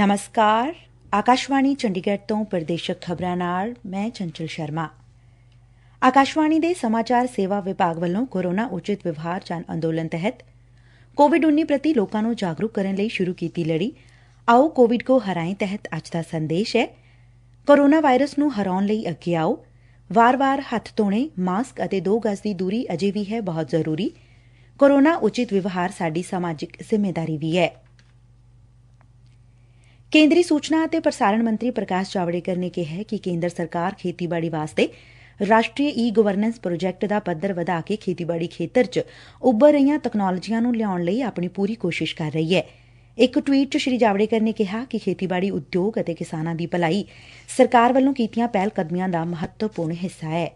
ਨਮਸਕਾਰ ਆਕਾਸ਼ਵਾਣੀ ਚੰਡੀਗੜ੍ਹ ਤੋਂ ਪ੍ਰਦੇਸ਼ਕ ਖਬਰਾਂ ਨਾਲ ਮੈਂ ਚੰਚਲ ਸ਼ਰਮਾ ਆਕਾਸ਼ਵਾਣੀ ਦੇ ਸਮਾਚਾਰ ਸੇਵਾ ਵਿਭਾਗ ਵੱਲੋਂ ਕੋਰੋਨਾ ਉਚਿਤ ਵਿਵਹਾਰ ਜਨ ਅੰਦੋਲਨ ਤਹਿਤ ਕੋਵਿਡ ਪ੍ਰਤੀ ਲੋਕਾਂ ਨੂੰ ਜਾਗਰੂਕ ਕਰਨ ਲਈ ਸ਼ੁਰੂ ਕੀਤੀ ਲੜੀ ਆਓ ਕੋਵਿਡ ਕੋ ਹਰਾਏ ਤਹਿਤ ਅੱਜ ਦਾ ਸੰਦੇਸ਼ ਹੈ ਕੋਰੋਨਾ ਵਾਇਰਸ ਨੂੰ ਹਰਾਉਣ ਲਈ ਅੱਗੇ ਆਓ ਵਾਰ-ਵਾਰ ਹੱਥ ਧੋਣੇ ਮਾਸਕ ਅਤੇ 2 ਗਜ਼ ਦੀ ਦੂਰੀ ਅਜੇ ਵੀ ਹੈ ਬਹੁਤ ਜ਼ਰੂਰੀ ਕੋਰੋਨਾ ਉਚਿਤ ਵਿਵਹਾਰ ਸਾਡੀ ਸਮਾਜਿਕ ਜਿੰਮੇਦਾਰੀ ਵੀ ਹੈ ਕੇਂਦਰੀ ਸੁਚਨਾ ਅਤੇ ਪ੍ਰਸਾਰਣ ਮੰਤਰੀ ਪ੍ਰਕਾਸ਼ ਜਾਵੜੇਕਰ ਨੇ ਕਿਹੈ ਕਿ ਕੇਂਦਰ ਸਰਕਾਰ ਖੇਤੀਬਾੜੀ ਵਾਸਤੇ ਰਾਸ਼ਟਰੀ ਈ ਗਵਰਨੈਂਸ ਪ੍ਰੋਜੈਕਟ ਦਾ ਪੱਧਰ ਵਧਾ ਕੇ ਖੇਤੀਬਾੜੀ ਖੇਤਰ 'ਚ ਉਭਰ ਰਹੀਆਂ ਤਕਨਾਲੋਜੀਆਂ ਨੂੰ ਲਿਆਉਣ ਲਈ ਆਪਣੀ ਪੁਰੀ ਕੋਸ਼ਿਸ਼ ਕਰ ਰਹੀ ਐ ਇਕ ਟਵੀਟ 'ਚ ਸ੍ਰੀ ਜਾਵੜੇਕਰ ਨੇ ਕਿਹਾ ਕਿ ਖੇਤੀਬਾੜੀ ਉਦਯੋਗ ਅਤੇ ਕਿਸਾਨਾਂ ਦੀ ਭਲਾਈ ਸਰਕਾਰ ਵੱਲੋਂ ਕੀਤੀਆਂ ਪਹਿਲ ਕਦਮੀਆਂ ਦਾ ਮਹੱਤਵਪੁਰਨ ਹਿੱਸਾ ਐ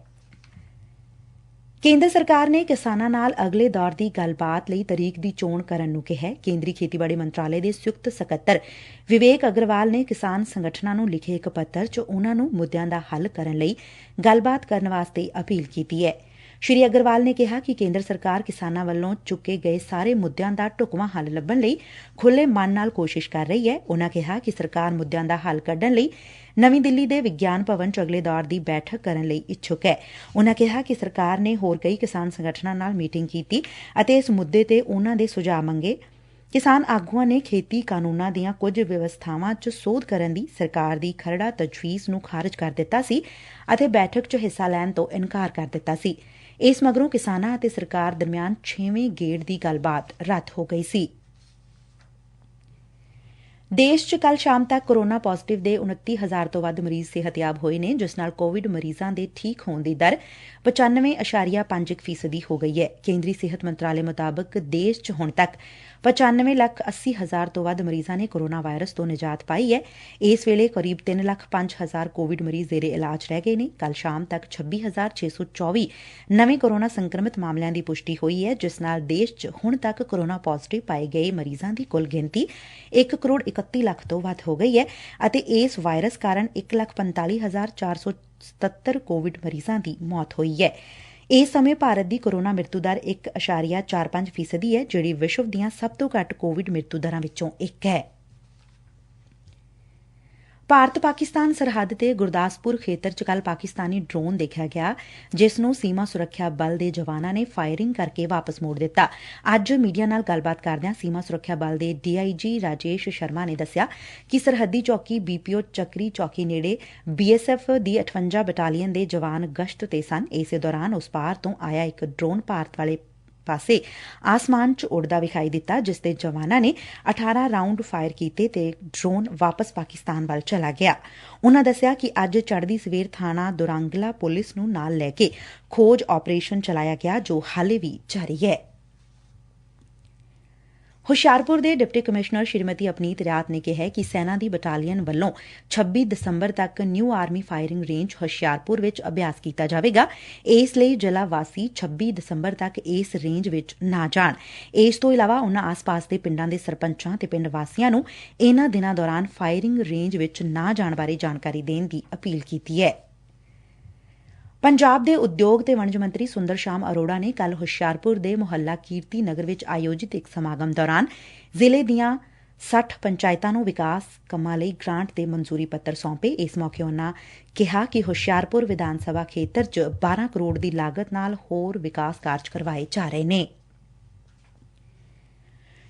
ਕੇਂਦਰ ਸਰਕਾਰ ਨੇ ਕਿਸਾਨਾਂ ਨਾਲ ਅਗਲੇ ਦੌਰ ਦੀ ਗੱਲਬਾਤ ਲਈ ਤਰੀਕ ਦੀ ਚੋਣ ਕਰਨ ਨੂੰ ਕਿਹੈ। ਕੇਂਦਰੀ ਖੇਤੀਬਾੜੀ ਮੰਤਰਾਲੇ ਦੇ ਸੰਯੁਕਤ ਸਕੱਤਰ ਵਿਵੇਕ ਅਗਰਵਾਲ ਨੇ ਕਿਸਾਨ ਸੰਗਠਨਾਂ ਨੂੰ ਲਿਖੇ ਇਕ ਪੱਤਰ 'ਚ ਉਨੂਾਂ ਨੂੰ ਮੁੱਦਿਆਂ ਦਾ ਹੱਲ ਕਰਨ ਲਈ ਗੱਲਬਾਤ ਕਰਨ ਵਾਸਤੇ ਅਪੀਲ ਕੀਤੀ ਐ ਸ਼੍ਰੀ ਅਗਰਵਾਲ ਨੇ ਕਿਹਾ ਕਿ ਕੇਂਦਰ ਸਰਕਾਰ ਕਿਸਾਨਾਂ ਵੱਲੋਂ ਚੁੱਕੇ ਗਏ ਸਾਰੇ ਮੁੱਦਿਆਂ ਦਾ ਢੁਕਵਾਂ ਹੱਲ ਲੱਭਣ ਲਈ ਖੁੱਲੇ ਮਨ ਨਾਲ ਕੋਸ਼ਿਸ਼ ਕਰ ਰਹੀ ਐ ਉਨੂਾਂ ਕਿਹਾ ਕਿ ਸਰਕਾਰ ਮੁੱਦਿਆਂ ਦਾ ਹੱਲ ਕੱਢਣ ਲਈ ਨਵੀਂ ਦਿੱਲੀ ਦੇ ਵਿਗਿਆਨ ਭਵਨ 'ਚ ਅਗਲੇ ਦੌਰ ਦੀ ਬੈਠਕ ਕਰਨ ਲਈ ਇੱਛੁਕ ਐ ਉਨੂਾਂ ਕਿਹਾ ਕਿ ਸਰਕਾਰ ਨੇ ਹੋਰ ਕਈ ਕਿਸਾਨ ਸੰਗਠਨਾਂ ਨਾਲ ਮੀਟਿੰਗ ਕੀਤੀ ਅਤੇ ਇਸ ਮੁੱਦੇ ਤੇ ਉਨੂਾਂ ਦੇ ਸੁਝਾਅ ਮੰਗੇ। ਕਿਸਾਨ ਆਗੁਆਂ ਨੇ ਖੇਤੀ ਕਾਨੂੰਨਾਂ ਦੀਆਂ ਕੁਝ ਵਿਵਸਬਾਵਾਂ 'ਚ ਸੋਧ ਕਰਨ ਦੀ ਸਰਕਾਰ ਦੀ ਖਰੜਾ ਤਜਵੀਜ਼ ਨੂੰ ਖਾਰਜ ਕਰ ਦਿੱਤਾ ਸੀ ਅਤੇ ਬੈਠਕ 'ਚ ਹਿੱਸਾ ਲੈਣ ਤੋਂ ਇਨਕਾਰ ਕਰ ਦਿੱਤਾ ਸੀ। ਇਸ ਮਗਰੋਂ ਕਿਸਾਨਾਂ ਅਤੇ ਸਰਕਾਰ ਦਰਮਿਆਨ ਛੇਵੇਂ ਗੇੜ ਦੀ ਗੱਲਬਾਤ ਰੱਦ ਹੋ ਗਈ ਸੀ। ਦੇਸ਼ 'ਚ ਕੱਲ ਸ਼ਾਮ ਤੱਕ ਕੋਰੋਨਾ ਪਾਜ਼ੇਟਿਵ ਦੇ 29000 ਤੋਂ ਵੱਧ ਮਰੀਜ਼ ਸਿਹਤਯਾਬ ਹੋਏ ਨੇ, ਜਿਸ ਨਾਲ ਕੋਵਿਡ ਮਰੀਜ਼ਾਂ ਦੇ ਠੀਕ ਹੋਣ ਦੀ ਦਰ 95.5% ਹੋ ਗਈ ਹੈ। ਕੇਂਦਰੀ ਸਿਹਤ ਮੰਤਰਾਲੇ ਮੁਤਾਬਕ ਦੇਸ਼ 'ਚ ਹੁਣ ਤੱਕ 95 ਲੱਖ 80 ਹਜ਼ਾਰ ਤੋਂ ਵੱਧ ਮਰੀਜ਼ਾਂ ਨੇ ਕੋਰੋਨਾ ਵਾਇਰਸ ਤੋਂ ਨਿਜਾਤ ਪਾਈ ਹੈ। ਇਸ ਵੇਲੇ ਕਰੀਬ ਤਿੰਨ ਲੱਖ ਪੰਜ ਹਜ਼ਾਰ ਕੋਵਿਡ ਮਰੀਜ਼ ਜ਼ੇਰੇ ਇਲਾਜ ਰਹਿ ਗਏ ਨੇ। ਕੱਲ ਸ਼ਾਮ ਤੱਕ 26624 ਨਵੇਂ ਕੋਰੋਨਾ ਸੰਕਰਮਿਤ ਮਾਮਲਿਆਂ ਦੀ ਪੁਸ਼ਟੀ ਹੋਈ ਐ ਜਿਸ ਨਾਲ ਦੇਸ਼ 'ਚ ਹੁਣ ਤੱਕ ਕੋਰੋਨਾ ਪੋਜ਼ਿਟਿਵ ਪਾਏ ਗਏ ਮਰੀਜ਼ਾਂ ਦੀ ਕੁੱਲ ਗਿਣਤੀ 1 ਕਰੋੜ 31 ਲੱਖ ਤੋਂ ਵੱਧ ਹੋ ਗਈ ਹੈ ਅਤੇ ਇਸ ਵਾਇਰਸ ਕਾਰਨ 1 ਲੱਖ 45 ਹਜ਼ਾਰ 477 ਕੋਵਿਡ ਮਰੀਜ਼ਾਂ ਦੀ ਮੌਤ ਹੋਈ ਹੈ। ਇਸ ਸਮੇਂ ਭਾਰਤ ਦੀ ਕੋਰੋਨਾ ਮ੍ਰਿਤੂ ਦਰ 1.45 ਫੀਸਦੀ ਐ ਜਿਹੜੀ ਵਿਸ਼ਵ ਦੀਆਂ ਸਭ ਤੋਂ ਘੱਟ ਕੋਵਿਡ ਮ੍ਰਿਤੂ ਦਰਾਂ ਵਿੱਚੋਂ ਇੱਕ ਹੈ। ਭਾਰਤ ਪਾਕਿਸਤਾਨ ਸਰਹੱਦ ਤੇ ਗੁਰਦਾਸਪੁਰ ਖੇਤਰ 'ਚ ਕੱਲ ਪਾਕਿਸਤਾਨੀ ਡਰੋਨ ਦੇਖਿਆ ਗਿਆ, ਜਿਸ ਨੂੰ ਸੀਮਾ ਸੁਰੱਖਿਆ ਬਲ ਦੇ ਜਵਾਨਾਂ ਨੇ ਫਾਇਰਿੰਗ ਕਰਕੇ ਵਾਪਸ ਮੋੜ ਦਿੱਤਾ। ਅੱਜ ਮੀਡੀਆ ਨਾਲ ਗੱਲਬਾਤ ਕਰਦਿਆਂ ਸੀਮਾ ਸੁਰੱਖਿਆ ਬਲ ਦੇ ਡੀ ਆਈ ਜੀ ਰਾਜੇਸ਼ ਸ਼ਰਮਾ ਨੇ ਦੱਸਿਆ ਕਿ ਸਰਹੱਦੀ ਚੌਕੀ ਬੀਪੀਓ ਚੱਕਰੀ ਚੌਕੀ ਨੇੜੇ ਬੀ ਐਸ ਐਫ਼ ਦੀ 58 ਬਟਾਲੀਅਨ ਦੇ ਜਵਾਨ ਗਸ਼ਤ ਤੇ ਸਨ। ਇਸੇ ਦੌਰਾਨ ਉਸ ਪਾਰ ਤੋਂ ਆਇਆ ਇਕ ਡਰੋਨ ਭਾਰਤ ਵਾਲੇ ਪਾਸੇ ਆਸਮਾਨ 'ਚ ਉੜਦਾ ਵਿਖਾਈ ਦਿੱਤਾ, ਜਿਸ ਤੇ ਜਵਾਨਾਂ ਨੇ 18 ਰਾਉਂਡ ਫਾਇਰ ਕੀਤੇ ਤੇ ਡਰੋਨ ਵਾਪਸ ਪਾਕਿਸਤਾਨ ਵੱਲ ਚਲਾ ਗਿਆ। ਉਨਾਂ ਦਸਿਆ ਕਿ ਅੱਜ ਚੜਦੀ ਸਵੇਰ ਬਾਣਾ ਦੁਰੰਗਲਾ ਪੁਲਿਸ ਨੂੰ ਨਾਲ ਲੈ ਕੇ ਖੋਜ ਆਪਰੇਸ਼ਨ ਚਲਾਇਆ ਗਿਆ, ਜੋ ਹਾਲੇ ਵੀ ਜਾਰੀ ਹੈ। ਹੁਸ਼ਿਆਰਪੁਰ ਦੇ ਡਿਪਟੀ ਕਮਿਸ਼ਨਰ ਸ਼੍ਰੀਮਤੀ ਅਪਨੀਤ ਰਿਆਤ ਨੇ ਕਿਹੈ ਕਿ ਸੈਨਾ ਦੀ ਬਟਾਲੀਅਨ ਵੱਲੋਂ 26 ਦਸੰਬਰ ਤੱਕ new army firing range Hoshiarpur ਵਿਚ ਅਭਿਆਸ ਕੀਤਾ ਜਾਵੇਗਾ। ਇਸ ਲਈ ਜ਼ਿਲ੍ਹਾ ਵਾਸੀ 26 ਦਸੰਬਰ ਤੱਕ ਇਸ ਰੇਂਜ ਵਿਚ ਨਾ ਜਾਣ। ਇਸ ਤੋਂ ਇਲਾਵਾ ਉਨ੍ਹਾਂ ਆਸ-ਪਾਸ ਦੇ ਪਿੰਡਾਂ ਦੇ ਸਰਪੰਚਾਂ ਤੇ ਪਿੰਡ ਵਾਸੀਆਂ ਨੂੰ ਇਨੂਾਂ ਦਿਨਾਂ ਦੌਰਾਨ ਫਾਇਰਿੰਗ ਰੇਂਜ ਵਿਚ ਨਾ ਜਾਣ ਬਾਰੇ ਜਾਣਕਾਰੀ ਦੇਣ ਦੀ ਅਪੀਲ ਕੀਤੀ ਹੈ। ਪੰਜਾਬ ਦੇ ਉਦਯੋਗ ਤੇ ਵਣਜ ਮੰਤਰੀ ਸੁੰਦਰ ਸ਼ਾਮ ਅਰੋੜਾ ਨੇ ਕੱਲ ਹੁਸ਼ਿਆਰਪੁਰ ਦੇ ਮੁਹੱਲਾ ਕੀਰਤੀ ਨਗਰ ਵਿਚ ਆਯੋਜਿਤ ਇਕ ਸਮਾਗਮ ਦੌਰਾਨ ਜ਼ਿਲ੍ਹੇ ਦੀਆਂ ਸੱਠ ਪੰਚਾਇਤਾਂ ਨੂੰ ਵਿਕਾਸ ਕੰਮਾਂ ਲਈ ਗਰਾਂਟ ਦੇ ਮਨਜੁਰੀ ਪੱਤਰ ਸੌਂਪੇ। ਇਸ ਮੌਕੇ ਉਨੂਾਂ ਕਿਹਾ ਕਿ ਹੁਸ਼ਿਆਰਪੁਰ ਵਿਧਾਨ ਸਭਾ ਖੇਤਰ 'ਚ 12 ਕਰੋੜ ਦੀ ਲਾਗਤ ਨਾਲ ਹੋਰ ਵਿਕਾਸ ਕਾਰਜ ਕਰਵਾਏ ਜਾ ਰਹੇ ਨੇ।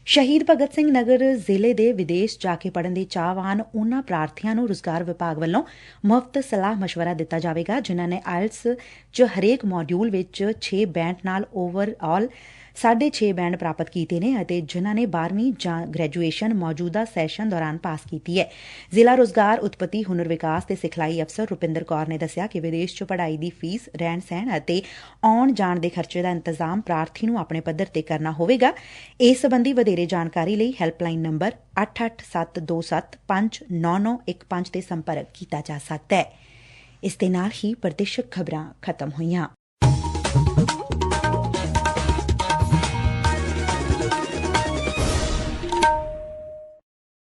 ਸ਼ਹੀਦ ਭਗਤ ਸਿੰਘ ਨਗਰ ਜ਼ਿਲ੍ਹੇ ਦੇ ਵਿਦੇਸ਼ ਜਾ ਕੇ ਪੜਨ ਦੇ ਚਾਹਵਾਨ ਉਨ੍ਹਾਂ ਪ੍ਰਾਰਥੀਆਂ ਨੂੰ ਰੁਜ਼ਗਾਰ ਵਿਭਾਗ ਵੱਲੋਂ ਮੁਫਤ ਸਲਾਹ ਮਸ਼ਵਰਾ ਦਿੱਤਾ ਜਾਵੇਗਾ, ਜਿਨ੍ਹਾਂ ਨੇ ਆਇਲਸ 'ਚ ਹਰੇਕ ਮੋਡਿਊਲ ਵਿਚ ਛੇ ਬੈਂਡ ਨਾਲ ਓਵਰਆਲ 6.5 ਬੈਂਡ ਪ੍ਰਾਪਤ ਕੀਤੇ ਨੇ ਅਤੇ ਜਿਨ੍ਹਾਂ ਨੇ 12ਵੀਂ ਜਾਂ ਗ੍ਰੈਜੁਏਸ਼ਨ ਮੌਜੂਦਾ ਸੈਸ਼ਨ ਦੌਰਾਨ ਪਾਸ ਕੀਤੀ ਹੈ। ਜ਼ਿਲ੍ਹਾ ਰੋਜ਼ਗਾਰ ਉਤਪਤੀ ਹੁਨਰ ਵਿਕਾਸ ਤੇ ਸਿਖਲਾਈ ਅਫਸਰ ਰੁਪਿੰਦਰ ਕੌਰ ਨੇ ਦੱਸਿਆ ਕਿ ਵਿਦੇਸ਼ 'ਚ ਪੜ੍ਹਾਈ ਦੀ ਫੀਸ ਰਹਿਣ ਸਹਿਣ ਅਤੇ ਆਉਣ ਜਾਣ ਦੇ ਖਰਚੇ ਦਾ ਇੰਤਜ਼ਾਮ ਪ੍ਰਾਰਥੀ ਨੂੰ ਆਪਣੇ ਪੱਧਰ ਤੇ ਕਰਨਾ ਹੋਵੇਗਾ। ਇਸ ਸੰਬੰਧੀ ਵਧੇਰੇ ਜਾਣਕਾਰੀ ਲਈ ਹੈਲਪਲਾਈਨ ਨੰਬਰ 8872759915 ਤੇ ਸੰਪਰਕ ਕੀਤਾ ਜਾ ਸਕਦਾ ਨੌ ਇਸ ਦੇ ਨਾਲ ਹੀ ਪ੍ਰਦੇਸ਼ਕ ਖਬਰਾਂ ਖਤਮ ਹੋਈਆਂ।